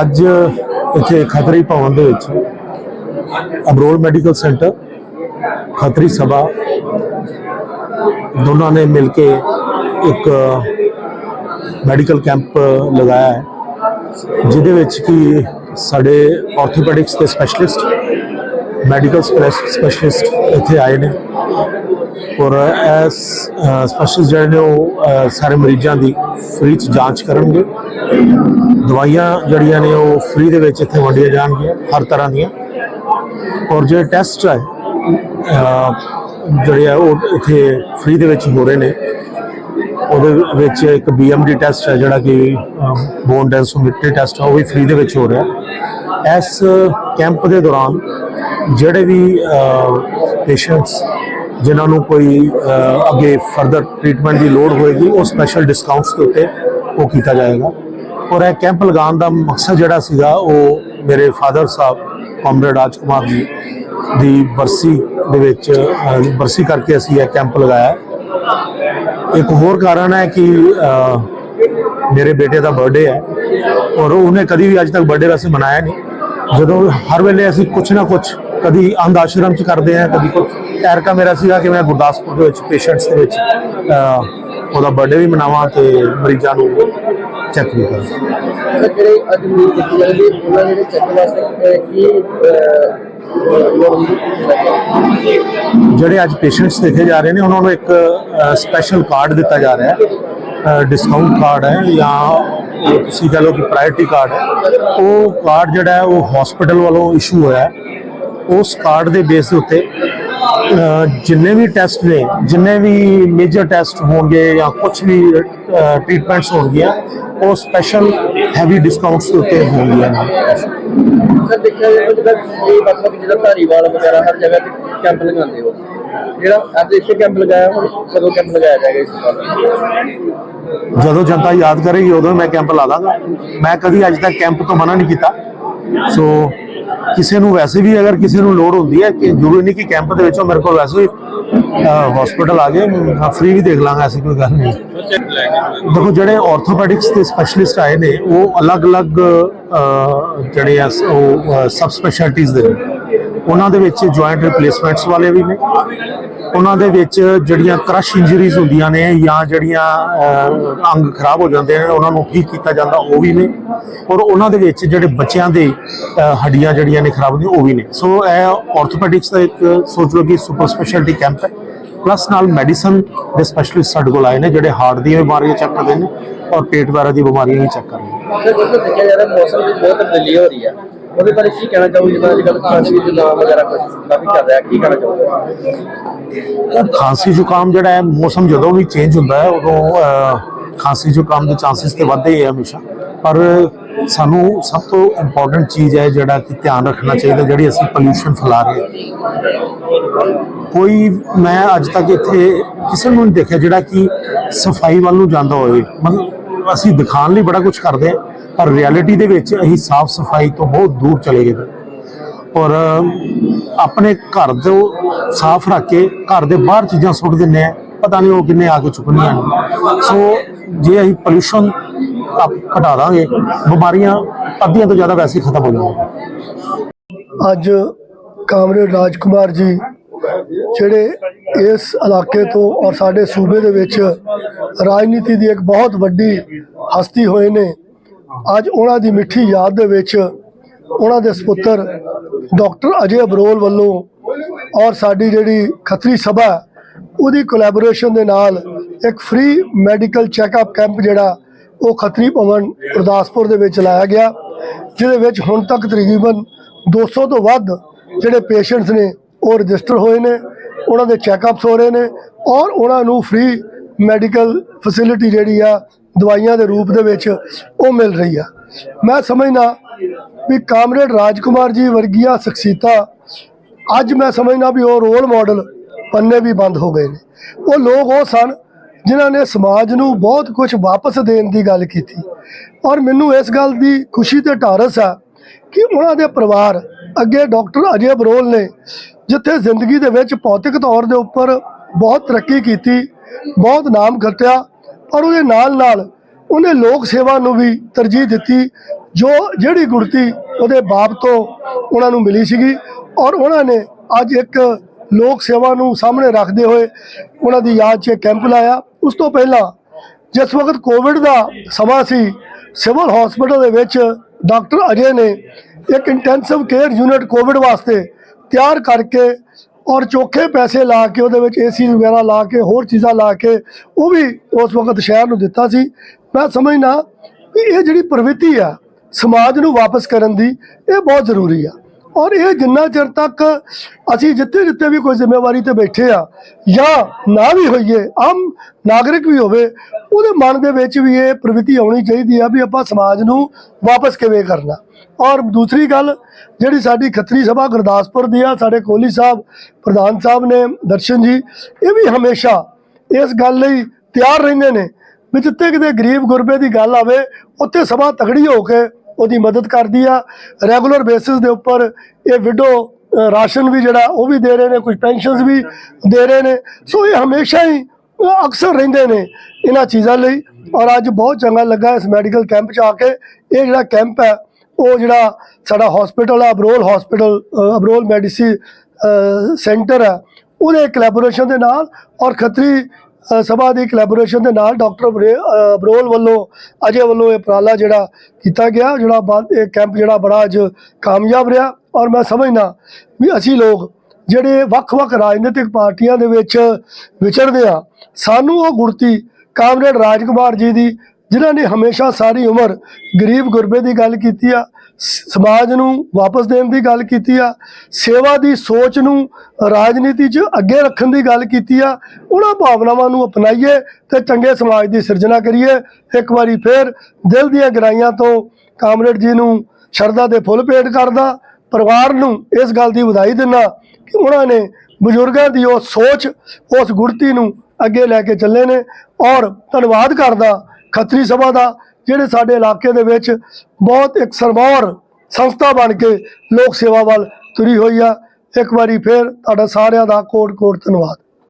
ਅੱਜ ਇੱਥੇ ਖਤਰੀ ਭਵਨ ਦੇ ਵਿੱਚ ਅਬਰੋਲ ਮੈਡੀਕਲ ਸੈਂਟਰ, ਖਤਰੀ ਸਭਾ, ਦੋਨਾਂ ਨੇ ਮਿਲ ਕੇ ਇੱਕ ਮੈਡੀਕਲ ਕੈਂਪ ਲਗਾਇਆ ਹੈ, ਜਿਹਦੇ ਵਿੱਚ ਕਿ ਸਾਡੇ ਆਰਥੋਪੈਡਿਕਸ ਦੇ ਸਪੈਸ਼ਲਿਸਟ ਮੈਡੀਕਲ ਸਪੈਸ਼ਲਿਸਟ ਇੱਥੇ ਆਏ ਨੇ। ਔਰ ਇਸ ਸਪੈਸ਼ਲਿਸਟ ਜਿਹੜੇ ਨੇ ਉਹ ਸਾਰੇ ਮਰੀਜ਼ਾਂ ਦੀ ਫ੍ਰੀ ਚ ਜਾਂਚ ਕਰਨਗੇ। ਦਵਾਈਆਂ ਜਿਹੜੀਆਂ ਨੇ ਉਹ ਫ੍ਰੀ ਦੇ ਵਿੱਚ ਇੱਥੇ ਵੰਡੀਆਂ ਜਾਣਗੀਆਂ, ਹਰ ਤਰ੍ਹਾਂ ਦੀਆਂ। ਔਰ ਜਿਹੜੇ ਟੈਸਟ ਹੈ ਜਿਹੜੇ ਆ ਉਹ ਇੱਥੇ ਫ੍ਰੀ ਦੇ ਵਿੱਚ ਹੋ ਰਹੇ ਨੇ। ਉਹਦੇ ਵਿੱਚ ਇੱਕ BMD ਟੈਸਟ ਹੈ, ਜਿਹੜਾ ਕਿ ਬੋਨ ਡੈਂਸੋਮੀਟਰੀ ਟੈਸਟ ਹੈ, ਉਹ ਵੀ ਫ੍ਰੀ ਦੇ ਵਿੱਚ ਹੋ ਰਿਹਾ। ਇਸ ਕੈਂਪ ਦੇ ਦੌਰਾਨ ਜਿਹੜੇ ਵੀ ਪੇਸ਼ੈਂਟਸ ਜਿਨ੍ਹਾਂ ਨੂੰ ਕੋਈ ਅੱਗੇ ਫਰਦਰ ਟ੍ਰੀਟਮੈਂਟ ਦੀ ਲੋੜ ਹੋਏਗੀ, ਉਹ ਸਪੈਸ਼ਲ ਡਿਸਕਾਊਂਟਸ ਦੇ ਉੱਤੇ ਉਹ ਕੀਤਾ ਜਾਏਗਾ। ਔਰ ਇਹ ਕੈਂਪ ਲਗਾਉਣ ਦਾ ਮਕਸਦ ਜਿਹੜਾ ਸੀਗਾ, ਉਹ ਮੇਰੇ ਫਾਦਰ ਸਾਹਿਬ ਕਾਮਰੇਡ ਰਾਜ ਕੁਮਾਰ ਜੀ ਦੀ ਬਰਸੀ ਦੇ ਵਿੱਚ ਬਰਸੀ ਕਰਕੇ ਅਸੀਂ ਇਹ ਕੈਂਪ ਲਗਾਇਆ। ਇੱਕ ਹੋਰ ਕਾਰਨ ਹੈ ਕਿ ਮੇਰੇ ਬੇਟੇ ਦਾ ਬਰਥਡੇ ਹੈ, ਔਰ ਉਹਨੇ ਕਦੀ ਵੀ ਅੱਜ ਤੱਕ ਬਰਥਡੇ ਵੈਸੇ ਮਨਾਇਆ ਨਹੀਂ। ਜਦੋਂ ਹਰ ਵੇਲੇ ਅਸੀਂ ਕੁਝ ਨਾ ਕੁਝ ਕਦੀ ਅੰਧ ਆਸ਼ਰਮ ਚ ਕਰਦੇ ਹਾਂ ਕਦੀ ਕੁਝ ਐਰਕਾ ਮੇਰਾ ਸੀਗਾ ਕਿ ਮੈਂ ਗੁਰਦਾਸਪੁਰ ਦੇ ਵਿੱਚ ਪੇਸ਼ੈਂਟਸ ਦੇ ਵਿੱਚ ਉਹਦਾ ਬਰਥਡੇ ਵੀ ਮਨਾਵਾਂ ਤੇ ਮਰੀਜ਼ਾਂ ਨੂੰ ਚੈੱਕ ਵੀ ਕਰਾਂ। ਜਿਹੜੇ ਅੱਜ ਮੀਟ ਕੀਤੀ ਜਾਂਦੀ ਹੈ ਉਹਨਾਂ ਜਿਹੜੇ ਚੈੱਕ ਵਾਸਤੇ ਅਹ, ਕੀ ਅਹ, ਲੋੜ ਹੁੰਦੀ ਹੈ? ਜਿਹੜੇ ਅੱਜ ਪੇਸ਼ੈਂਟਸ ਦੇਖੇ ਜਾ ਰਹੇ ਨੇ ਉਹਨਾਂ ਨੂੰ ਇੱਕ ਸਪੈਸ਼ਲ ਕਾਰਡ ਦਿੱਤਾ ਜਾ ਰਿਹਾ ਹੈ। ਡਿਸਕਾਊਂਟ ਕਾਰਡ ਹੈ ਜਾਂ ਤੁਸੀਂ ਕਹ ਲਓ ਕਿ ਪ੍ਰਾਇੋਰਟੀ ਕਾਰਡ ਹੈ। ਉਹ ਕਾਰਡ ਜਿਹੜਾ ਹੈ ਉਹ ਹਸਪੀਟਲ ਵੱਲੋਂ ਇਸ਼ੂ ਹੋਇਆ ਹੈ। ਉਸ ਕਾਰਡ ਦੇ ਬੇਸ ਦੇ ਉੱਤੇ ਜਿੰਨੇ ਵੀ ਟੈਸਟ ਨੇ ਜਿੰਨੇ ਵੀ ਮੇਜਰ ਟੈਸਟ ਹੋਣਗੇ ਜਾਂ ਕੁਝ ਵੀ ਟ੍ਰੀਟਮੈਂਟਸ ਹੋਣਗੀਆਂ ਉਹ ਸਪੈਸ਼ਲ ਹੈਵੀ ਡਿਸਕਾਊਂਟਸ ਦੇ ਉੱਤੇ ਹੋਣਗੀਆਂ। ਸਰ ਦੇਖਿਆ ਜਾਵੇ ਜਿਹੜਾ ਇਹ ਮਤਲਬ ਜਿਹੜਾ ਧਾਰੀਵਾਲ ਵਗੈਰਾ ਹਰ ਜਗ੍ਹਾ ਤੇ ਕੈਂਪ ਲਗਾਉਂਦੇ ਹੋ ਜਿਹੜਾ ਅੱਜ ਇੱਥੇ ਕੈਂਪ ਲਗਾਇਆ ਹੁਣ ਕਦੋਂ ਕੈਂਪ ਲਗਾਇਆ ਜਾਏਗਾ ਇਸ ਵਾਰ ਜਦੋਂ ਜਨਤਾ ਯਾਦ ਕਰੇਗੀ ਉਦੋਂ ਮੈਂ ਕੈਂਪ ਲਾ ਦਾਂਗਾ। ਮੈਂ ਕਦੀ ਅੱਜ ਤੱਕ ਕੈਂਪ ਤੋਂ ਮਨਾ ਨਹੀਂ ਕੀਤਾ। ਸੋ ਕਿਸੇ ਨੂੰ ਵੈਸੇ ਵੀ ਅਗਰ ਕਿਸੇ ਨੂੰ ਲੋੜ ਹੁੰਦੀ ਹੈ ਕਿ ਜ਼ਰੂਰੀ ਨਹੀਂ ਕਿ ਕੈਂਪ ਦੇ ਵਿੱਚੋਂ ਮੇਰੇ ਕੋਲ ਵੈਸੇ ਹੀ ਹਸਪੀਟਲ ਆ ਗਏ ਮੈਂ ਫ੍ਰੀ ਵੀ ਦੇਖ ਲਾਂਗਾ, ਐਸੀ ਕੋਈ ਗੱਲ ਨਹੀਂ। ਦੇਖੋ, ਜਿਹੜੇ ਆਰਥੋਪੈਡਿਕਸ ਦੇ ਸਪੈਸ਼ਲਿਸਟ ਆਏ ਨੇ, ਉਹ ਅਲੱਗ-ਅਲੱਗ ਜਿਹੜੇ ਆ, ਉਹ ਸਬ ਸਪੈਸ਼ਲਟੀਜ਼ ਦੇ ਨੇ। ਉਹਨਾਂ ਦੇ ਵਿੱਚ ਜੁਆਇੰਟ ਰਿਪਲੇਸਮੈਂਟਸ ਵਾਲੇ ਵੀ ਨੇ। ਉਹਨਾਂ ਦੇ ਵਿੱਚ ਜਿਹੜੀਆਂ ਕ੍ਰਸ਼ ਇੰਜਰੀਜ਼ ਹੁੰਦੀਆਂ ਨੇ ਜਾਂ ਜਿਹੜੀਆਂ ਅੰਗ ਖਰਾਬ ਹੋ ਜਾਂਦੇ ਨੇ, ਉਹਨਾਂ ਨੂੰ ਠੀਕ ਕੀਤਾ ਜਾਂਦਾ, ਉਹ ਵੀ ਨੇ। ਔਰ ਉਹਨਾਂ ਦੇ ਵਿੱਚ ਜਿਹੜੇ ਬੱਚਿਆਂ ਦੇ ਹੱਡੀਆਂ ਜਿਹੜੀਆਂ ਨੇ ਖਰਾਬ ਹੁੰਦੀਆਂ ਉਹ ਵੀ ਨੇ। ਸੋ ਇਹ ਆਰਥੋਪੈਡਿਕਸ ਦਾ ਇੱਕ ਸੋਚ ਲਓ ਕਿ ਸੁਪਰ ਸਪੈਸ਼ਲਿਟੀ ਕੈਂਪ ਹੈ। ਪਲੱਸ ਨਾਲ ਮੈਡੀਸਨ ਦੇ ਸਪੈਸ਼ਲਿਸਟ ਸਾਡੇ ਕੋਲ ਆਏ ਨੇ ਜਿਹੜੇ ਹਾਰਟ ਦੀਆਂ ਬਿਮਾਰੀਆਂ ਚੈੱਕ ਕਰਦੇ ਨੇ ਔਰ ਪੇਟ ਵਗੈਰਾ ਦੀ ਬਿਮਾਰੀਆਂ ਵੀ ਚੈੱਕ ਕਰਦੇ ਨੇ। ਸਰ ਜਦੋਂ ਦੇਖਿਆ ਜਾ ਰਿਹਾ ਮੌਸਮ ਵਿੱਚ ਬਹੁਤ ਤਬਦੀਲੀ ਹੋ ਰਹੀ ਹੈ। ਉਹਦੇ ਬਾਰੇ ਕੀ ਕਹਿਣਾ ਚਾਹੋਗੇ ਜਿੱਦਾਂ ਅੱਜ ਕੱਲ੍ਹ ਖਾਂਸੀ ਜ਼ੁਕਾਮ ਵਗੈਰਾ ਕੁਝ ਕਾਫੀ ਚੱਲ ਰਿਹਾ ਕੀ ਕਹਿਣਾ ਚਾਹੋਗੇ? ਖਾਂਸੀ ਜ਼ੁਕਾਮ ਜਿਹੜਾ ਹੈ ਮੌਸਮ ਜਦੋਂ ਵੀ ਚੇਂਜ ਹੁੰਦਾ ਹੈ ਉਦੋਂ ਖਾਂਸੀ ਜ਼ੁਕਾਮ ਦੇ ਚਾਂਸਸ ਤੇ ਵੱਧਦੇ ਹੀ ਹੈ ਹਮੇਸ਼ਾ। ਪਰ ਸਾਨੂੰ ਸਭ ਤੋਂ ਇੰਪੋਰਟੈਂਟ ਚੀਜ਼ ਹੈ ਜਿਹੜਾ ਕਿ ਧਿਆਨ ਰੱਖਣਾ ਚਾਹੀਦਾ, ਜਿਹੜੀ ਅਸੀਂ ਪੋਲੂਸ਼ਨ ਫੈਲਾ ਰਹੇ ਕੋਈ, ਮੈਂ ਅੱਜ ਤੱਕ ਇੱਥੇ ਕਿਸੇ ਨੂੰ ਨਹੀਂ ਦੇਖਿਆ ਜਿਹੜਾ ਕਿ ਸਫ਼ਾਈ ਵੱਲ ਨੂੰ ਜਾਂਦਾ ਹੋਵੇ। ਮਤਲਬ ਅਸੀਂ ਦਿਖਾਣ ਲਈ ਬੜਾ ਕੁਝ ਕਰਦੇ ਹਾਂ, ਪਰ ਰਿਐਲਿਟੀ ਦੇ ਵਿੱਚ ਅਸੀਂ ਸਾਫ਼ ਸਫ਼ਾਈ ਤੋਂ ਬਹੁਤ ਦੂਰ ਚਲੇ ਗਏ ਔਰ ਆਪਣੇ ਘਰ ਤੋਂ ਸਾਫ਼ ਰੱਖ ਕੇ ਘਰ ਦੇ ਬਾਹਰ ਚੀਜ਼ਾਂ ਸੁੱਟ ਦਿੰਦੇ ਆ ਪਤਾ ਨਹੀਂ ਉਹ ਕਿੰਨੇ ਆ ਕੇ ਚੁੱਕਣੀਆਂ ਸੋ ਜੇ ਅਸੀਂ ਪੋਲੂਸ਼ਨ ਘਟਾ ਦਾਂਗੇ। ਬਿਮਾਰੀਆਂ ਅੱਧੀਆਂ ਤੋਂ ਜ਼ਿਆਦਾ ਵੈਸੇ ਖਤਮ ਹੋ ਜਾਣਗੀਆਂ ਅੱਜ ਕਾਮਰੇਡ ਰਾਜਕੁਮਾਰ ਜੀ, ਜਿਹੜੇ ਇਸ ਇਲਾਕੇ ਤੋਂ ਔਰ ਸਾਡੇ ਸੂਬੇ ਦੇ ਵਿੱਚ ਰਾਜਨੀਤੀ ਦੀ ਇੱਕ ਬਹੁਤ ਵੱਡੀ ਹਸਤੀ ਹੋਏ ਨੇ। ਅੱਜ ਉਹਨਾਂ ਦੀ ਮਿੱਠੀ ਯਾਦ ਦੇ ਵਿੱਚ ਉਹਨਾਂ ਦੇ ਸੁਪੁੱਤਰ ਡਾਕਟਰ ਅਜੇ ਅਬਰੋਲ ਵੱਲੋਂ ਔਰ ਸਾਡੀ ਜਿਹੜੀ ਖੱਤਰੀ ਸਭਾ, ਉਹਦੀ ਕੋਲੈਬੋਰੇਸ਼ਨ ਦੇ ਨਾਲ ਇੱਕ ਫ੍ਰੀ ਮੈਡੀਕਲ ਚੈੱਕਅਪ ਕੈਂਪ ਜਿਹੜਾ ਉਹ ਖੱਤਰੀ ਭਵਨ ਗੁਰਦਾਸਪੁਰ ਦੇ ਵਿੱਚ ਲਾਇਆ ਗਿਆ, ਜਿਹਦੇ ਵਿੱਚ ਹੁਣ ਤੱਕ ਤਕਰੀਬਨ 200 ਤੋਂ ਵੱਧ ਜਿਹੜੇ ਪੇਸ਼ੈਂਟਸ ਨੇ, ਉਹ ਰਜਿਸਟਰ ਹੋਏ ਨੇ, ਉਹਨਾਂ ਦੇ ਚੈੱਕਅਪਸ ਹੋ ਰਹੇ ਨੇ ਔਰ ਉਹਨਾਂ ਨੂੰ ਫ੍ਰੀ ਮੈਡੀਕਲ ਫੈਸਿਲਿਟੀ ਜਿਹੜੀ ਆ, ਦਵਾਈਆਂ ਦੇ ਰੂਪ ਦੇ ਵਿੱਚ ਉਹ ਮਿਲ ਰਹੀ ਆ। ਮੈਂ ਸਮਝਣਾ ਵੀ ਕਾਮਰੇਡ ਰਾਜਕੁਮਾਰ ਜੀ ਵਰਗੀਆਂ ਸ਼ਖਸੀਤਾ ਅੱਜ ਮੈਂ ਸਮਝਣਾ ਵੀ ਉਹ ਰੋਲ ਮਾਡਲ ਪੰਨੇ ਵੀ ਬੰਦ ਹੋ ਗਏ ਨੇ। ਉਹ ਲੋਕ ਉਹ ਸਨ ਜਿਨ੍ਹਾਂ ਨੇ ਸਮਾਜ ਨੂੰ ਬਹੁਤ ਕੁਝ ਵਾਪਸ ਦੇਣ ਦੀ ਗੱਲ ਕੀਤੀ। ਔਰ ਮੈਨੂੰ ਇਸ ਗੱਲ ਦੀ ਖੁਸ਼ੀ ਤੇ ਢਾਰਸ ਆ ਕਿ ਉਹਨਾਂ ਦੇ ਪਰਿਵਾਰ ਅੱਗੇ ਡਾਕਟਰ ਅਜੇ ਬਰੋਲ ਨੇ ਜਿੱਥੇ ਜ਼ਿੰਦਗੀ ਦੇ ਵਿੱਚ ਭੌਤਿਕ ਤੌਰ ਦੇ ਉੱਪਰ ਬਹੁਤ ਤਰੱਕੀ ਕੀਤੀ, ਬਹੁਤ ਨਾਮ ਖੱਟਿਆ ਪਰ ਉਹਦੇ ਨਾਲ ਨਾਲ ਉਹਨੇ ਲੋਕ ਸੇਵਾ ਨੂੰ ਵੀ ਤਰਜੀਹ ਦਿੱਤੀ, ਜੋ ਜਿਹੜੀ ਗੁਰਤੀ ਉਹਦੇ ਬਾਪ ਤੋਂ ਉਹਨਾਂ ਨੂੰ ਮਿਲੀ ਸੀਗੀ। ਔਰ ਉਹਨਾਂ ਨੇ ਅੱਜ ਇੱਕ ਲੋਕ ਸੇਵਾ ਨੂੰ ਸਾਹਮਣੇ ਰੱਖਦੇ ਹੋਏ ਉਹਨਾਂ ਦੀ ਯਾਦ 'ਚ ਕੈਂਪ ਲਾਇਆ। ਉਸ ਤੋਂ ਪਹਿਲਾਂ ਜਿਸ ਵਕਤ ਕੋਵਿਡ ਦਾ ਸਮਾਂ ਸੀ, ਸਿਵਲ ਹਸਪੀਟਲ ਦੇ ਵਿੱਚ ਡਾਕਟਰ ਅਜੇ ਨੇ ਇੱਕ ਇੰਟੈਂਸਿਵ ਕੇਅਰ ਯੂਨਿਟ ਕੋਵਿਡ ਵਾਸਤੇ ਤਿਆਰ ਕਰਕੇ ਔਰ ਚੋਖੇ ਪੈਸੇ ਲਾ ਕੇ ਉਹਦੇ ਵਿੱਚ ਏਸੀ ਵਗੈਰਾ ਲਾ ਕੇ ਹੋਰ ਚੀਜ਼ਾਂ ਲਾ ਕੇ ਉਹ ਵੀ ਉਸ ਵਕਤ ਸ਼ਹਿਰ ਨੂੰ ਦਿੱਤਾ ਸੀ। ਮੈਂ ਸਮਝਣਾ ਵੀ ਇਹ ਜਿਹੜੀ ਪ੍ਰਵਿਰਤੀ ਆ ਸਮਾਜ ਨੂੰ ਵਾਪਸ ਕਰਨ ਦੀ ਇਹ ਬਹੁਤ ਜ਼ਰੂਰੀ ਆ। ਔਰ ਇਹ ਜਿੰਨਾ ਚਿਰ ਤੱਕ ਅਸੀਂ ਜਿੱਥੇ ਜਿੱਥੇ ਵੀ ਕੋਈ ਜ਼ਿੰਮੇਵਾਰੀ ਤੇ ਬੈਠੇ ਆ, ਜਾਂ ਨਾ ਵੀ ਹੋਈਏ, ਆਮ ਨਾਗਰਿਕ ਵੀ ਹੋਵੇ, ਉਹਦੇ ਮਨ ਦੇ ਵਿੱਚ ਵੀ ਇਹ ਪ੍ਰਵਿਤੀ ਆਉਣੀ ਚਾਹੀਦੀ ਆ ਵੀ ਆਪਾਂ ਸਮਾਜ ਨੂੰ ਵਾਪਸ ਕਿਵੇਂ ਕਰਨਾ। ਔਰ ਦੂਸਰੀ ਗੱਲ, ਜਿਹੜੀ ਸਾਡੀ ਖੱਤਰੀ ਸਭਾ ਗੁਰਦਾਸਪੁਰ ਦੀ ਆ, ਸਾਡੇ ਕੋਹਲੀ ਸਾਹਿਬ, ਪ੍ਰਧਾਨ ਸਾਹਿਬ ਨੇ, ਦਰਸ਼ਨ ਜੀ, ਇਹ ਵੀ ਹਮੇਸ਼ਾ ਇਸ ਗੱਲ ਲਈ ਤਿਆਰ ਰਹਿੰਦੇ ਨੇ ਵੀ ਜਿੱਥੇ ਕਿਤੇ ਗਰੀਬ ਗੁਰਬੇ ਦੀ ਗੱਲ ਆਵੇ, ਉੱਥੇ ਸਭਾ ਤਗੜੀ ਹੋ ਕੇ ਉਹਦੀ ਮਦਦ ਕਰਦੀ ਆ। ਰੈਗੂਲਰ ਬੇਸਿਸ ਦੇ ਉੱਪਰ ਇਹ ਵਿਡੋ ਰਾਸ਼ਨ ਵੀ ਜਿਹੜਾ, ਉਹ ਵੀ ਦੇ ਰਹੇ ਨੇ ਕੁਝ ਪੈਨਸ਼ਨਸ ਵੀ ਦੇ ਰਹੇ ਨੇ। ਸੋ ਇਹ ਹਮੇਸ਼ਾ ਹੀ ਅਕਸਰ ਰਹਿੰਦੇ ਨੇ ਇਹਨਾਂ ਚੀਜ਼ਾਂ ਲਈ। ਔਰ ਅੱਜ ਬਹੁਤ ਚੰਗਾ ਲੱਗਾ ਇਸ ਮੈਡੀਕਲ ਕੈਂਪ 'ਚ ਆ ਕੇ। ਇਹ ਜਿਹੜਾ ਕੈਂਪ ਹੈ, ਉਹ ਜਿਹੜਾ ਸਾਡਾ ਹਸਪੀਟਲ ਆ Abrol hospital Abrol medical centre ਹੈ। ਉਹਦੇ ਕੋਲੈਬੋਰੇਸ਼ਨ ਦੇ ਨਾਲ ਔਰ ਖੱਤਰੀ ਸਭਾ ਦੀ ਕੋਲੈਬੋਰੇਸ਼ਨ ਦੇ ਨਾਲ ਡਾਕਟਰ ਬਰੇ- ਬਰੋਲ ਵੱਲੋਂ, ਅਜੇ ਵੱਲੋਂ ਇਹ ਉਪਰਾਲਾ ਜਿਹੜਾ ਕੀਤਾ ਗਿਆ, ਜਿਹੜਾ ਬਾਅਦ ਇਹ ਕੈਂਪ ਜਿਹੜਾ ਬੜਾ ਅੱਜ ਕਾਮਯਾਬ ਰਿਹਾ ਔਰ ਮੈਂ ਸਮਝਦਾ ਵੀ ਅਸੀਂ ਲੋਕ ਜਿਹੜੇ ਵੱਖ-ਵੱਖ ਰਾਜਨੀਤਿਕ ਪਾਰਟੀਆਂ ਦੇ ਵਿੱਚ ਵਿਚਰਦੇ ਆ ਸਾਨੂੰ ਉਹ ਗੁਰਤੀ ਕਾਮਰੇਡ ਰਾਜਕੁਮਾਰ ਜੀ ਦੀ ਜਿਨ੍ਹਾਂ ਨੇ ਹਮੇਸ਼ਾ ਸਾਰੀ ਉਮਰ ਗਰੀਬ ਗੁਰਬੇ ਦੀ ਗੱਲ ਕੀਤੀ ਆ ਸਮਾਜ ਨੂੰ ਵਾਪਸ ਦੇਣ ਦੀ ਗੱਲ ਕੀਤੀ ਆ, ਸੇਵਾ ਦੀ ਸੋਚ ਨੂੰ ਰਾਜਨੀਤੀ 'ਚ ਅੱਗੇ ਰੱਖਣ ਦੀ ਗੱਲ ਕੀਤੀ ਆ, ਉਹਨਾਂ ਭਾਵਨਾਵਾਂ ਨੂੰ ਅਪਣਾਈਏ ਤੇ ਚੰਗੇ ਸਮਾਜ ਦੀ ਸਿਰਜਣਾ ਕਰੀਏ। ਇੱਕ ਵਾਰੀ ਫੇਰ ਦਿਲ ਦੀਆਂ ਗਰਾਈਆਂ ਤੋਂ ਕਾਮਰੇਡ ਜੀ ਨੂੰ ਸ਼ਰਧਾ ਦੇ ਫੁੱਲ ਭੇਟ ਕਰਦਾ, ਪਰਿਵਾਰ ਨੂੰ ਇਸ ਗੱਲ ਦੀ ਵਧਾਈ ਦਿੰਦਾ ਕਿ ਉਹਨਾਂ ਨੇ ਬਜ਼ੁਰਗਾਂ ਦੀ ਉਹ ਸੋਚ, ਉਸ ਗੁਰਤੀ ਨੂੰ ਅੱਗੇ ਲੈ ਕੇ ਚੱਲੇ ਨੇ ਔਰ ਧੰਨਵਾਦ ਕਰਦਾ ਖੱਤਰੀ ਸਭਾ ਦਾ, ਜਿਹੜੇ ਸਾਡੇ ਇਲਾਕੇ ਦੇ ਵਿੱਚ ਬਹੁਤ ਇੱਕ ਸਰਮੌਰ ਸੰਸਥਾ ਬਣ ਕੇ ਲੋਕ ਸੇਵਾ ਵੱਲ ਤੁਰੀ ਹੋਈ ਆ। ਇੱਕ ਵਾਰੀ ਫੇਰ ਤੁਹਾਡਾ ਸਾਰਿਆਂ ਦਾ ਕੋਟ ਕੋਟ ਧੰਨਵਾਦ।